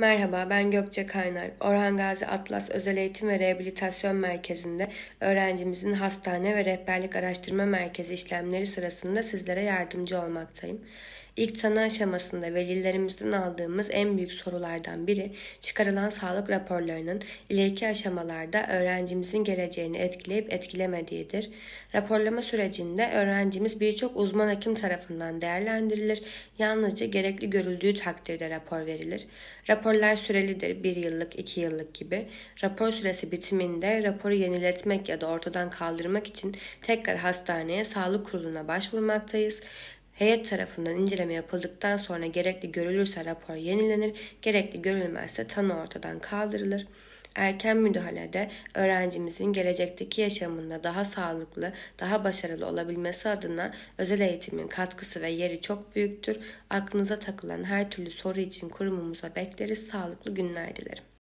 Merhaba, ben Gökçe Kaynar. Orhan Gazi Atlas Özel Eğitim ve Rehabilitasyon Merkezi'nde öğrencimizin hastane ve rehberlik araştırma merkezi işlemleri sırasında sizlere yardımcı olmaktayım. İlk tanı aşamasında velilerimizden aldığımız en büyük sorulardan biri çıkarılan sağlık raporlarının ileriki aşamalarda öğrencimizin geleceğini etkileyip etkilemediğidir. Raporlama sürecinde öğrencimiz birçok uzman hekim tarafından değerlendirilir. Yalnızca gerekli görüldüğü takdirde rapor verilir. Raporlar sürelidir, bir yıllık, iki yıllık gibi. Rapor süresi bitiminde raporu yeniletmek ya da ortadan kaldırmak için tekrar hastaneye, sağlık kuruluna başvurmaktayız. Heyet tarafından inceleme yapıldıktan sonra gerekli görülürse rapor yenilenir, gerekli görülmezse tanı ortadan kaldırılır. Erken müdahalede öğrencimizin gelecekteki yaşamında daha sağlıklı, daha başarılı olabilmesi adına özel eğitimin katkısı ve yeri çok büyüktür. Aklınıza takılan her türlü soru için kurumumuza bekleriz. Sağlıklı günler dilerim.